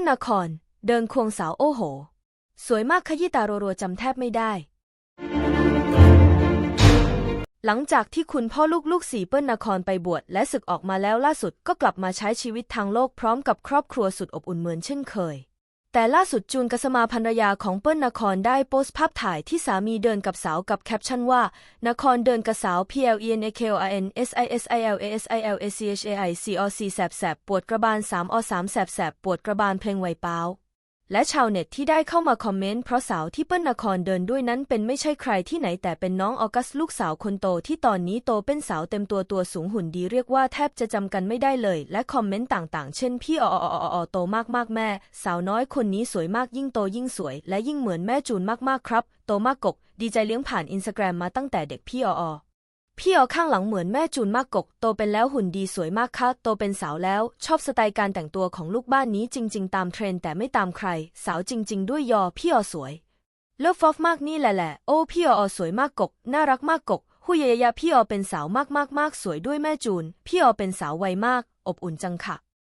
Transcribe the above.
ลนคร เดินควงสาวโอ้โห สวยมากขยี้ตารัวๆจำแทบไม่ได้ หลังจากที่คุณพ่อลูกๆสี่เปิ้ลนครไปบวชและศึกออกมาแล้วล่าสุดก็กลับมาใช้ชีวิตทางโลกพร้อมกับครอบครัวสุดอบอุ่นเหมือนเช่นเคย แต่ล่าสุดจูนกัสมาภรรยาของเปิ้ลนครได้โพสต์ภาพถ่ายที่สามีเดินกับสาวกับแคปชั่นว่า นครเดินกับสาว P L E N A K O R N S I S I L A S I L A C H A I C O C แสบแสบปวดกระบาล3อ3แสบแสบปวดกระบาลเพลงไวเป้า และชาวเน็ตที่ได้เข้ามาคอมเมนต์เพราะสาวที่เปิ้ลนครเดินด้วยนั้นเป็นไม่ใช่ใครที่ไหนแต่เป็นน้องออกัสลูกสาวคนโตที่ตอนนี้โตเป็นสาวเต็มตัวตัวสูงหุ่นดีเรียกว่าแทบจะจำกันไม่ได้เลย และคอมเมนต์ต่างๆ เช่นพี่ออออออโตมากมากๆแม่ สาวน้อยคนนี้สวยมากยิ่งโตยิ่งสวย และยิ่งเหมือนแม่จูนมากๆครับ โตมากกก ดีใจเลี้ยงผ่านอินสตาแกรมมาตั้งแต่เด็กพี่อออ พี่ออข้างหลังเหมือนแม่จูนมากกก โตเป็นแล้วหุ่นดีสวยมากค่ะ โตเป็นสาวแล้วชอบสไตล์การแต่งตัวของลูกบ้านนี้จริง ๆ ตามเทรนแต่ไม่ตามใคร สาวจริง ๆ ด้วยยอพี่ออสวยเลิฟฟอฟมากนี่แหละแหละโอ้พี่ออสวยมากกก น่ารักมากกกหุยยยยพี่ออเป็นสาวมากมากมากสวยด้วยแม่จูน พี่ออเป็นสาววัยมาก อบอุ่นจังค่ะ